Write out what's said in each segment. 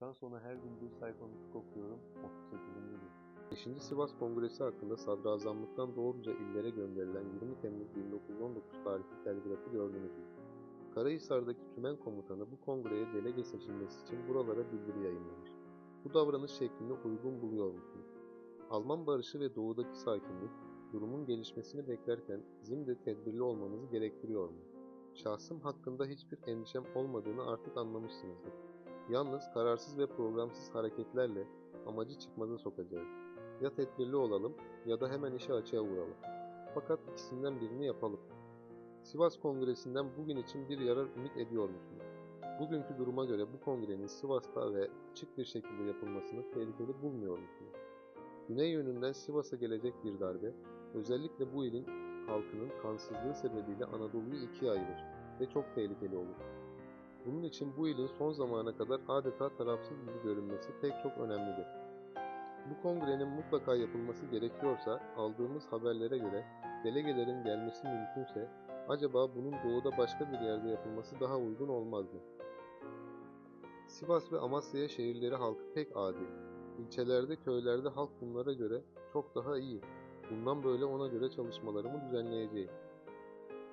Daha sonra her gün bir sayfa nutuk okuyorum. 38. gün. 5. Sivas Kongresi hakkında sadrazamlıktan doğruca illere gönderilen 20 Temmuz 1919 tarihli telgrafı gördünüz mü? Karahisar'daki tümen komutanı bu kongreye delege seçilmesi için buralara bildiri yayınlamış. Bu davranış şeklini uygun buluyor musunuz? Alman barışı ve doğudaki sakinlik, durumun gelişmesini beklerken bizim de tedbirli olmamızı gerektiriyor mu? Şahsım hakkında hiçbir endişem olmadığını artık anlamışsınızdır. Yalnız kararsız ve programsız hareketlerle amacı çıkmaza sokacağız. Ya tedbirli olalım ya da hemen işi açığa vuralım. Fakat ikisinden birini yapalım. Sivas Kongresi'nden bugün için bir yarar ümit ediyor musunuz? Bugünkü duruma göre bu kongrenin Sivas'ta ve açık bir şekilde yapılmasını tehlikeli bulmuyor musunuz? Güney yönünden Sivas'a gelecek bir darbe, özellikle bu ilin halkının kansızlığı sebebiyle Anadolu'yu ikiye ayırır ve çok tehlikeli olur. Bunun için bu ilin son zamana kadar adeta tarafsız gibi görünmesi pek çok önemlidir. Bu kongrenin mutlaka yapılması gerekiyorsa aldığımız haberlere göre delegelerin gelmesi mümkünse acaba bunun doğuda başka bir yerde yapılması daha uygun olmaz mı? Sivas ve Amasya'ya şehirleri halkı pek adil. İlçelerde, köylerde halk bunlara göre çok daha iyi. Bundan böyle ona göre çalışmalarımı düzenleyeceğim.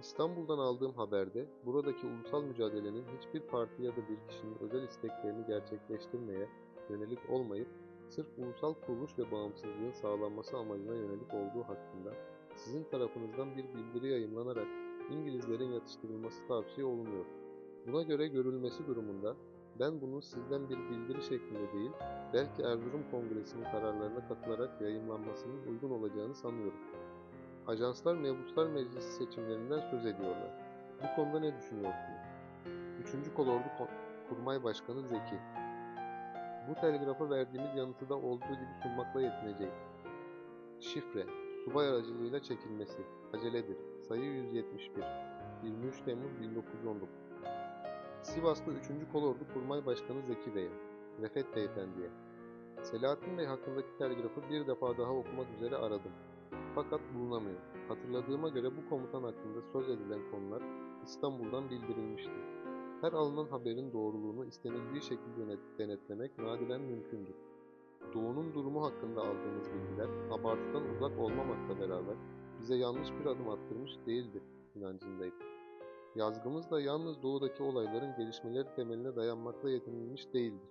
İstanbul'dan aldığım haberde buradaki ulusal mücadelenin hiçbir parti ya da bir kişinin özel isteklerini gerçekleştirmeye yönelik olmayıp sırf ulusal kuruluş ve bağımsızlığın sağlanması amacına yönelik olduğu hakkında sizin tarafınızdan bir bildiri yayınlanarak İngilizlerin yatıştırılması tavsiye olunuyor. Buna göre görülmesi durumunda ben bunun sizden bir bildiri şeklinde değil, belki Erzurum Kongresi'nin kararlarına katılarak yayınlanmasının uygun olacağını sanıyorum. Ajanslar Mebuslar Meclisi seçimlerinden söz ediyorlar. Bu konuda ne düşünüyorsunuz? 3. Kolordu Ko- Kurmay Başkanı Zeki Bu telgrafa verdiğimiz yanıtı da olduğu gibi sunmakla yetineceğim. Şifre, subay aracılığıyla çekilmesi, aceledir. Sayı 171, 23 Temmuz 1919 Sivaslı 3. Kolordu Kurmay Başkanı Zeki Bey'e, Refet Beyefendi'ye. Selahattin Bey hakkındaki telgrafı bir defa daha okumak üzere aradım. Fakat bulunamıyor. Hatırladığıma göre bu komutan hakkında söz edilen konular İstanbul'dan bildirilmişti. Her alınan haberin doğruluğunu istenildiği şekilde denet- denetlemek nadiren mümkündür. Doğu'nun durumu hakkında aldığımız bilgiler abartıdan uzak olmamakla beraber bize yanlış bir adım attırmış değildir inancındayım. Yazgımız da yalnız doğudaki olayların gelişmeleri temeline dayanmakla yetinilmiş değildir.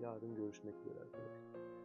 Yarın görüşmek üzere arkadaşlar.